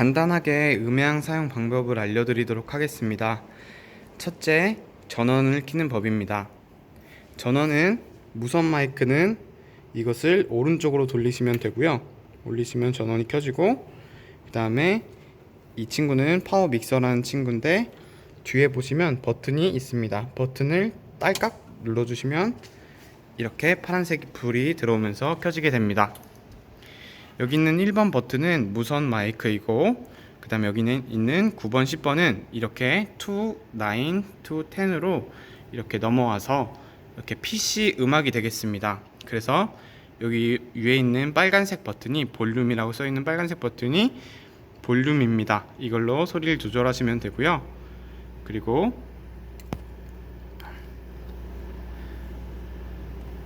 간단하게 음향 사용 방법을 알려드리도록 하겠습니다. 첫째, 전원을 켜는 법입니다. 전원은 무선 마이크는 이것을 오른쪽으로 돌리시면 되고요. 올리시면 전원이 켜지고 그 다음에 이 친구는 파워 믹서라는 친구인데 뒤에 보시면 버튼이 있습니다. 버튼을 딸깍 눌러주시면 이렇게 파란색 불이 들어오면서 켜지게 됩니다. 여기 있는 1번 버튼은 무선 마이크이고 그 다음에 여기는 있는 9번, 10번은 이렇게 2, 9, 2, 10으로 이렇게 넘어와서 이렇게 PC 음악이 되겠습니다. 그래서 여기 위에 있는 빨간색 버튼이 볼륨이라고 써 있는 빨간색 버튼이 볼륨입니다. 이걸로 소리를 조절하시면 되고요. 그리고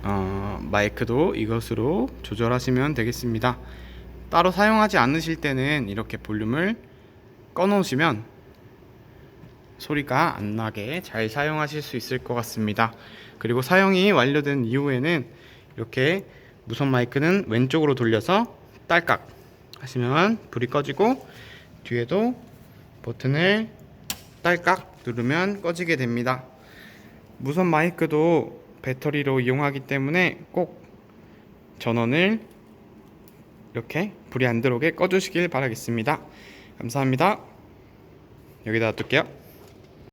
어, 마이크도 이것으로 조절하시면 되겠습니다. 따로 사용하지 않으실 때는 이렇게 볼륨을 꺼 놓으시면 소리가 안 나게 잘 사용하실 수 있을 것 같습니다. 그리고 사용이 완료된 이후에는 이렇게 무선 마이크는 왼쪽으로 돌려서 딸깍 하시면 불이 꺼지고 뒤에도 버튼을 딸깍 누르면 꺼지게 됩니다. 무선 마이크도 배터리로 이용하기 때문에 꼭 전원을 이렇게 불이 안 들어오게 꺼주시길 바라겠습니다. 감사합니다. 여기다 놔둘게요.